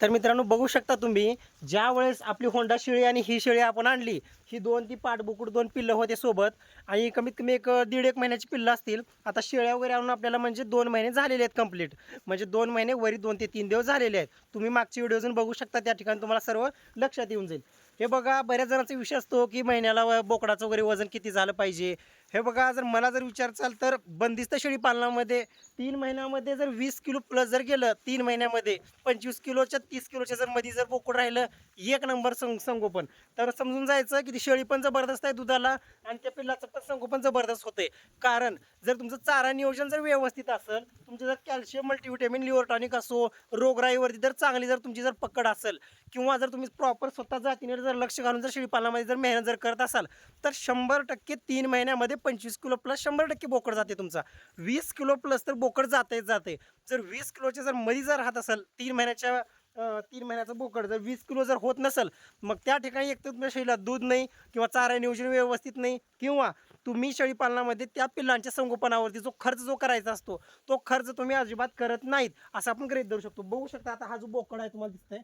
तर मित्रांनो बघू शकता तुम्ही ज्या वेळेस आपली होंडा शेळी आणि ही शेळी आपण आणली ही दोन ती पाठबुकूड दोन पिल्लं होते सोबत. आणि कमीत कमी एक दीड एक महिन्याची पिल्लं असतील. आता शेळ्या वगैरे आणून आपल्याला म्हणजे दोन महिने झालेले आहेत कंप्लीट म्हणजे दोन महिने वरी दोन ते तीन दिवस झालेले आहेत. तुम्ही मागची व्हिडिओ जाऊन बघू शकता त्या ठिकाणी तुम्हाला सर्व लक्षात येऊन जाईल. हे बघा बऱ्याच जणांचा विषय असतो की महिन्याला व- बोकडाचं वगैरे वजन किती झालं पाहिजे. हे बघा जर मला जर विचारचाल तर बंदिस्त शेळी पालनामध्ये तीन महिन्यामध्ये जर वीस किलो प्लस जर गेलं तीन महिन्यामध्ये पंचवीस किलोच्या तीस किलोच्या जर मध्ये जर बोकड राहिलं एक नंबर संगोपन. तर समजून जायचं की ती शेळी पण जबरदस्त आहे दुधाला आणि त्या पिल्लाचं पण संगोपन जबरदस्त होते कारण जर तुमचं चारा नियोजन जर व्यवस्थित असेल तुमचं जर कॅल्शियम मल्टीव्हिटॅमिन लिव्हर टॉनिक असो रोगराईवरती जर चांगली जर तुमची जर पकड असेल किंवा जर तुम्ही प्रॉपर स्वतः जातीने जर लक्ष घालून जर शेळीपालनामध्ये जर मेहनत जर करत असाल तर शंभर टक्के तीन महिन्यामध्ये पंचवीस किलो प्लस शंभर टक्के बोकड जाते तुमचा. वीस किलो प्लस तर बोकड जाते जाते. जर वीस किलोच्या जर मध्ये जर राहत असेल तीन महिन्याच्या तीन महिन्याचं बोकड जर वीस किलो जर होत नसेल मग त्या ठिकाणी एक तर तुमच्या शेळीला दूध नाही किंवा चारा नियोजन व्यवस्थित नाही किंवा तुम्ही शेळीपालनामध्ये त्या पिल्लांच्या संगोपनावरती जो खर्च जो करायचा असतो तो खर्च तुम्ही अजिबात करत नाहीत असं आपण गृहित धरू शकतो. बघू शकता आता हा जो बोकड आहे तुम्हाला दिसतंय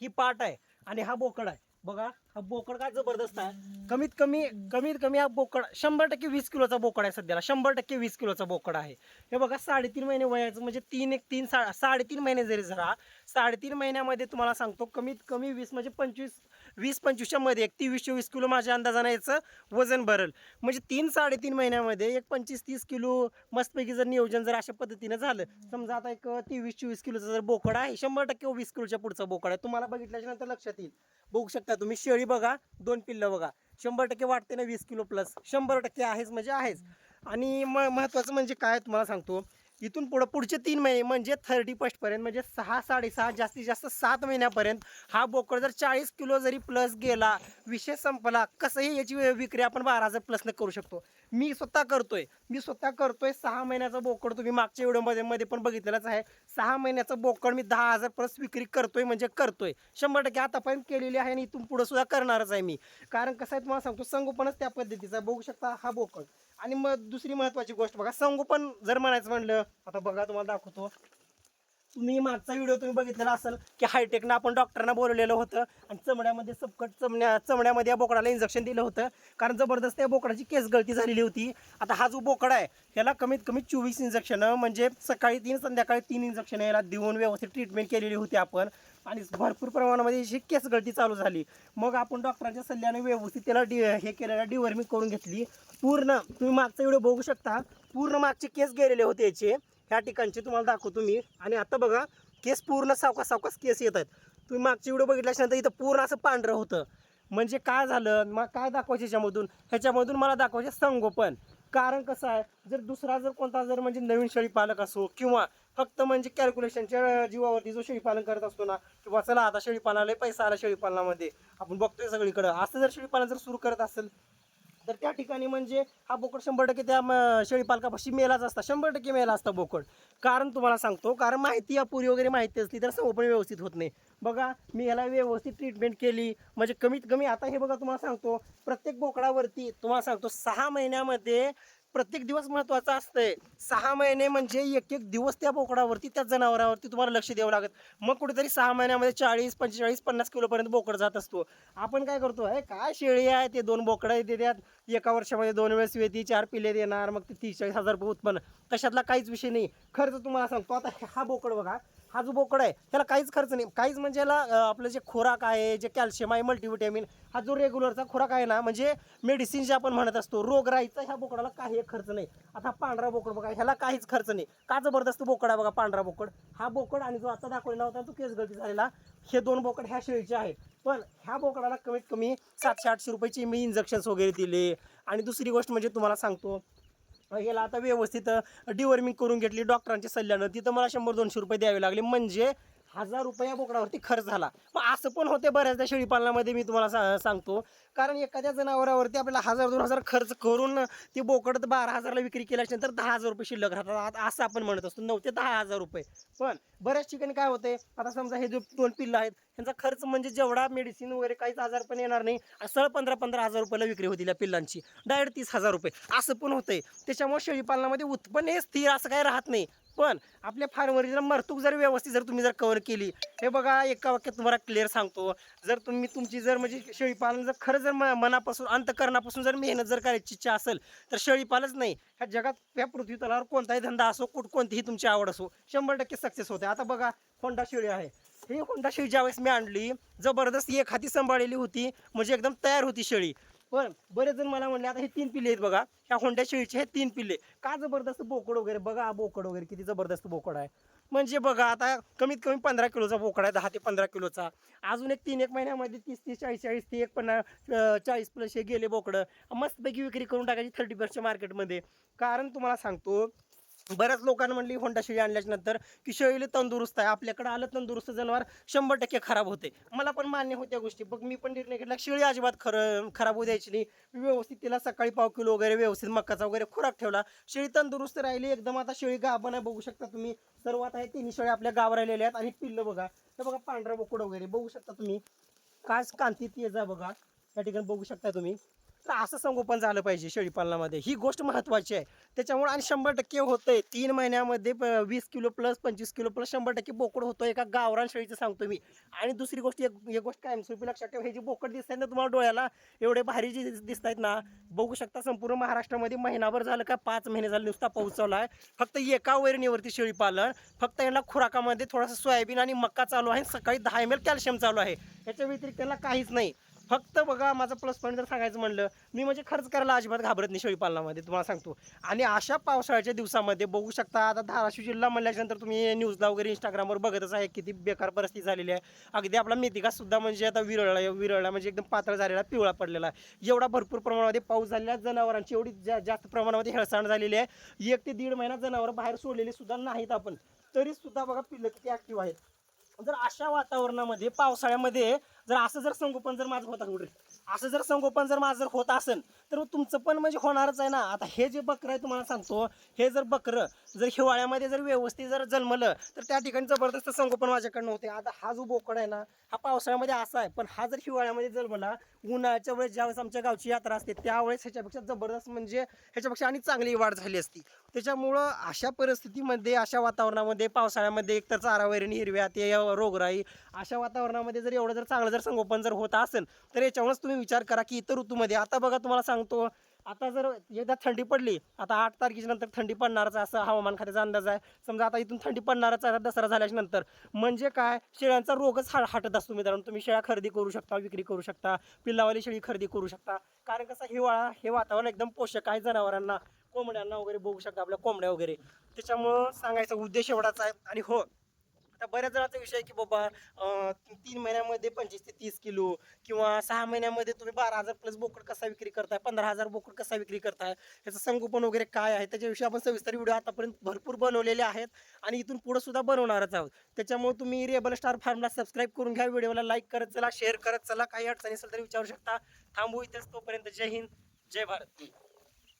ही पाट आहे आणि हा बोकड आहे. बघा हा बोकड काय जबरदस्त आहे. कमीत कमी कमीत कमी हा बोकड शंभर टक्के वीस किलोचा बोकड आहे सध्याला. शंभर टक्के वीस किलोचा बोकड आहे. हे बघा साडेतीन महिने वयाचं म्हणजे तीन एक तीन सा साडेतीन महिने जरी जरा साडेतीन महिन्यामध्ये तुम्हाला सांगतो कमीत कमी वीस म्हणजे पंचवीस वीस पंचवीसच्या मध्ये एक तेवीस वीस किलो माझ्या अंदाजानं याचं वजन भरल. म्हणजे तीन साडेतीन महिन्यामध्ये एक पंचवीस तीस किलो मस्तपैकी जर नियोजन जर अशा पद्धतीनं झालं समजा आता एक तेवीस चोवीस किलोचं जर बोकड आहे शंभर टक्के वीस किलोच्या पुढचा बोकड आहे. तुम्हाला बघितल्याच्या नंतर लक्षात येईल. बघू शकता तुम्ही शेळी बघा दोन पिल्लं बघा. शंभर टक्के वाटते ना वीस किलो प्लस शंभर टक्के आहेच म्हणजे आहेच. आणि म महत्त्वाचं म्हणजे काय तुम्हाला सांगतो इथून पुढं पुढचे तीन महिने म्हणजे थर्टी फर्स्टपर्यंत म्हणजे सहा साडेसहा जास्तीत जास्त सात महिन्यापर्यंत हा बोकड जर चाळीस किलो जरी प्लस गेला विषय संपला कसंही याची विक्री आपण बारा हजार प्लसनं करू शकतो. मी स्वतः करतोय. मी स्वतः करतोय सहा महिन्याचा बोकड तुम्ही मागच्या व्हिडिओमध्ये मध्ये पण बघितलेलाच आहे. सहा महिन्याचा बोकड मी दहा हजार प्लस विक्री करतोय म्हणजे करतोय. शंभर टक्के आतापर्यंत केलेली आहे आणि इथून पुढं सुद्धा करणारच आहे मी. कारण कसं आहे तुम्हाला सांगतो संगोपनच त्या पद्धतीचा. बघू शकता हा बोकड. आणि मग दुसरी महत्त्वाची गोष्ट बघा संगोपन जर म्हणायचं म्हणलं आता बघा तुम्हाला दाखवतो. तुम्ही मागचा व्हिडिओ तुम्ही बघितलेला असेल की हायटेकनं आपण डॉक्टरांना बोलवलेलं होतं आणि चमड्यामध्ये सबकट चमड्या चमड्यामध्ये या बोकडाला इंजेक्शन दिलं होतं. कारण जबरदस्त या बोकडाची केस गळती झालेली होती. आता हा जो बोकडा आहे ह्याला कमीत कमी चोवीस इंजेक्शन म्हणजे सकाळी तीन संध्याकाळी तीन इंजेक्शन याला देऊन व्यवस्थित ट्रीटमेंट केलेली होती आपण. आणि भरपूर प्रमाणामध्ये जी केस गळती चालू झाली. मग आपण डॉक्टरांच्या सल्ल्याने व्यवस्थित त्याला डि हे केलेलं डिवर्मिंग करून घेतली. पूर्ण तुम्ही मागचा व्हिडिओ बघू शकता. पूर्ण मागचे केस गेलेले होते याचे. ह्या ठिकाणचे तुम्हाला दाखवतो मी. आणि आता बघा केस पूर्ण सावकास सावकास केस येत आहेत. तुम्ही मागची व्हिडिओ बघितल्याच्यानंतर इथं पूर्ण असं पांढरं होतं. म्हणजे काय झालं? मग काय दाखवायचं ह्याच्यामधून? ह्याच्यामधून मला दाखवायचे संगोपन. कारण कसं आहे? जर दुसरा जर कोणता जर म्हणजे नवीन शेळी पालक असो किंवा फक्त म्हणजे कॅल्क्युलेशनच्या जीवावरती जो शेळीपालन करत असतो ना किंवा चला आता शेळीपालनाला पैसा आला शेळीपालनामध्ये आपण बघतोय सगळीकडं. असं जर शेळीपालन जर सुरू करत असेल तर त्या ठिकाणी म्हणजे हा बोकड शंभर टक्के त्या शेळीपालकापाशी मेलाच असता. शंभर टक्के मेला असता बोकड. कारण तुम्हाला सांगतो कारण माहिती अपुरी वगैरे माहिती असली तर संगोपन व्यवस्थित होत नाही. बघा मी याला व्यवस्थित ट्रीटमेंट केली. म्हणजे कमीत कमी आता हे बघा तुम्हाला सांगतो प्रत्येक बोकडावरती तुम्हाला सांगतो सहा महिन्यामध्ये प्रत्येक दिवस महत्त्वाचा असतंय. सहा महिने म्हणजे एक एक दिवस त्या बोकडावरती त्या जनावरावरती तुम्हाला लक्ष द्यावं लागत. मग कुठेतरी सहा महिन्यामध्ये चाळीस पंचेचाळीस पन्नास किलोपर्यंत बोकड जात असतो. आपण काय करतो? आहे काय शेळी आहे ते? दोन बोकडं देतात एका वर्षामध्ये दोन वेळेस वेती चार पिले देणार मग ते तीस चाळीस हजार रुपये उत्पन्न. तशातला काहीच विषय नाही. खर्च तुम्हाला सांगतो आता हा बोकड बघा. हा जो बोकड आहे. त्याला काहीच खर्च नाही. काहीच म्हणजे याला आपलं जे खुराक आहे जे कॅल्शियम आहे मल्टीव्हिटॅमिन हा जो रेग्युलरचा खुराक आहे ना म्हणजे मेडिसिन जे आपण म्हणत असतो रोगराईचा ह्या बोकडाला काही खर्च नाही. आता पांढरा बोकड बघा ह्याला काहीच खर्च नाही. का जबरदस्त बोकड आहे बघा पांढरा बोकड? हा बोकड आणि जो आता दाखवलेला होता तो केस गळती झालेला हे दोन बोकड ह्या शेळीचे आहेत. पण ह्या बोकडाला कमीत कमी सातशे आठशे रुपयाची मी इंजेक्शन्स वगैरे दिले. आणि दुसरी गोष्ट म्हणजे तुम्हाला सांगतो याला आता व्यवस्थित डिवॉर्मिंग करून घेतली डॉक्टरांच्या सल्ल्यानं. तिथं मला शंभर दोनशे रुपये द्यावे लागले. म्हणजे हजार रुपया बोकडावरती खर्च झाला. मग असं पण होते बऱ्याचदा शेळीपालनामध्ये मी तुम्हाला सा सांगतो. कारण एखाद्या जनावरावरती आपल्याला हजार दोन हजार खर्च करून ती बोकड बारा हजारला विक्री केल्याच्यानंतर दहा हजार रुपये शिल्लक राहतात. असं आपण म्हणत असतो. नऊ ते दहा हजार रुपये. पण बऱ्याच ठिकाणी काय होते आता समजा हे जो दोन पिल्लं आहेत ह्यांचा खर्च म्हणजे जेवढा मेडिसिन वगैरे काहीच आजार पण येणार नाही. सरळ पंधरा पंधरा हजार रुपयाला विक्री होती या पिल्लांची. डायरेक्ट तीस हजार रुपये. असं पण होतंय. त्याच्यामुळे शेळीपालनामध्ये उत्पन्न हे स्थिर असं काही राहत नाही. पण आपल्या फार्मरीला मरतूक जर व्यवस्थित जर तुम्ही जर कवर केली हे बघा एका वाक्यात तुम्हाला क्लिअर सांगतो. जर तुम्ही तुमची जर म्हणजे शेळीपालन जर खरं जर म- मनापासून अंतकरणापासून जर मेहनत जर करायची इच्छा असेल तर शेळीपालच नाही. ह्या जगात ह्या पृथ्वी तलावर कोणताही धंदा असो कुठ कोणतीही तुमची आवड असो शंभर टक्के सक्सेस होते. आता बघा होंडा शेळी आहे. ही होंडा शेळी ज्यावेळेस मी आणली जबरदस्त एक हाती सांभाळलेली होती म्हणजे एकदम तयार होती शेळी. पण बरेच जण मला म्हणले आता हे तीन पिल्ले आहेत बघा. ह्या होंड्या शेळीचे हे तीन पिल्ले. का जबरदस्त बोकड वगैरे? बघा बोकड वगैरे किती जबरदस्त बोकड आहे. म्हणजे बघा आता कमीत कमी पंधरा किलोचा बोकड आहे दहा ते पंधरा किलोचा. अजून एक तीन एक महिन्यामध्ये तीस तीस चाळीस चाळीस ते एक पन्नास चाळीस प्लस हे गेले बोकडं. मस्तपैकी विक्री करून टाकायची थर्टी पर्सेंट मार्केटमध्ये कारण तुम्हाला सांगतो बऱ्याच लोकांना म्हणली होंडा शेळी आणल्याच्या नंतर की शेळीला तंदुरुस्त आहे. आपल्याकडे आलं तंदुरुस्त जनावर शंभर टक्के खराब होते. मला पण मान्य होत्या गोष्टी. बघ मी पण निर्णय घेतला. शेळी अजिबात खरं खराब होऊ द्यायची नाही. व्यवस्थित तिला सकाळी पाव किलो वगैरे व्यवस्थित मक्काचा वगैरे खुराक ठेवला. शेळी तंदुरुस्त राहिली. एकदम आता शेळी गाभण आहे. बघू शकता तुम्ही. सर्वात आहे तिन्ही शेळी आपल्या गाव राहिलेल्या आहेत आणि पिल्लं बघा. तर बघा पांढरा बोकड वगैरे. बघू शकता तुम्ही. काच कांती ये जा बघा. या ठिकाणी बघू शकता तुम्ही. तर असं संगोपन झालं पाहिजे शेळीपालनामध्ये ही गोष्ट महत्त्वाची आहे. त्याच्यामुळे आणि शंभर टक्के होतंय. तीन महिन्यामध्ये प- वीस किलो प्लस पंचवीस किलो प्लस शंभर टक्के बोकड होतो एका गावरान शेळीचं सांगतो मी. आणि दुसरी गोष्ट एक एक गोष्ट कायमस्वरूपी लक्षात ठेवा हे जे बोकड दिसत आहेत ना तुम्हाला डोळ्याला एवढे भारी जे दिसत आहेत ना बघू शकता संपूर्ण महाराष्ट्रामध्ये महिनाभर झालं का पाच महिने झाले नुसता पाऊस चालू आहे. फक्त एका वैरणीवरती शेळीपालन फक्त यांना खुराकामध्ये थोडासा सोयाबीन आणि मक्का चालू आहे सकाळी दहा एम एल कॅल्शियम चालू आहे. याच्या व्यतिरिक्त त्याला काहीच नाही. फक्त बघा माझा प्लस पॉईंट जर सांगायचं म्हणलं मी म्हणजे खर्च करायला अजिबात घाबरत नाही शेळीपालनामध्ये तुम्हाला सांगतो. आणि अशा पावसाळ्याच्या दिवसामध्ये बघू शकता आता धाराशिव जिल्हा म्हणल्याच्यानंतर तुम्ही न्यूजला वगैरे इंस्टाग्रामवर बघतच आहे किती बेकार परिस्थिती झालेली आहे. अगदी आपला मेथिका सुद्धा म्हणजे आता विरळला विरळला म्हणजे एकदम पातळ झालेला पिवळा पडलेला आहे. एवढा भरपूर प्रमाणामध्ये पाऊस झालेला आहे जनावरांची एवढी जा जास्त प्रमाणामध्ये हेळसांड झालेली आहे. एक ते दीड महिना जनावर बाहेर सोडलेली सुद्धा नाहीत आपण. तरी सुद्धा बघा पिल्लं किती ऍक्टिव्ह आहेत. जर अशा वातावरणामध्ये पावसाळ्यामध्ये जर असं जर संगोपन जर माझं होत असेल असं जर संगोपन जर माझं जर होत असेल तर तुमचं पण म्हणजे होणारच आहे ना. आता हे जे बकरं आहे तुम्हाला सांगतो हे जर बकरं जर हिवाळ्यामध्ये जर व्यवस्थित जर जन्मलं तर त्या ठिकाणी जबरदस्त संगोपन माझ्याकडनं होते. आता हा जो बोकड आहे ना हा पावसाळ्यामध्ये असा आहे पण हा जर हिवाळ्यामध्ये जन्मला उन्हाळ्याच्या वेळेस ज्यावेळेस आमच्या गावची यात्रा असते त्यावेळेस ह्याच्यापेक्षा जबरदस्त म्हणजे ह्याच्यापेक्षा आणि चांगली वाढ झाली असती. त्याच्यामुळं अशा परिस्थितीमध्ये अशा वातावरणामध्ये पावसाळ्यामध्ये एकतर चारा हिरव्या ते रोगराई अशा वातावरणामध्ये जर एवढं जर चांगलं जर संगोपन जर होत असेल तर याच्यावरच तुम्ही विचार करा की इतर ऋतूमध्ये. आता बघा तुम्हाला सांगतो आता जर एकदा थंडी पडली आता आठ तारखेच्या नंतर थंडी पडणारच असं हवामान खात्याचा अंदाज आहे. समजा आता इथून थंडी पडणारच आहे दसरा झाल्याच्यानंतर. म्हणजे काय? शेळ्यांचा रोगच हा हटत असतो मित्रांनो. तुम्ही शेळ्या खरेदी करू शकता विक्री करू शकता पिल्लावाली शेळी खरेदी करू शकता. कारण कसं हिवाळा हे वातावरण एकदम पोषक आहे जनावरांना. कोंबड्यांना वगैरे बघू शकता आपल्या कोंबड्या वगैरे. त्याच्यामुळं सांगायचा उद्देश एवढाच आहे. आणि हो आता बऱ्याच जणांचा विषय आहे की बाबा तीन महिन्यामध्ये पंचवीस ते तीस किलो किंवा सहा महिन्यामध्ये तुम्ही बारा हजार प्लस बोकड कसा विक्री करताय पंधरा हजार बोकड कसा विक्री करताय याचं संगोपन वगैरे काय आहे? त्याच्याविषयी आपण सविस्तर व्हिडिओ आतापर्यंत भरपूर बनवलेले आहेत आणि इथून पुढे सुद्धा बनवणारच आहोत. त्याच्यामुळे तुम्ही रेबल स्टार फार्मला सबस्क्राईब करून घ्या. व्हिडिओला लाईक करत चला शेअर करत चला. काही अडचणी असेल तर विचारू शकता. थांबू इथेच तोपर्यंत. जय हिंद. जय भारत.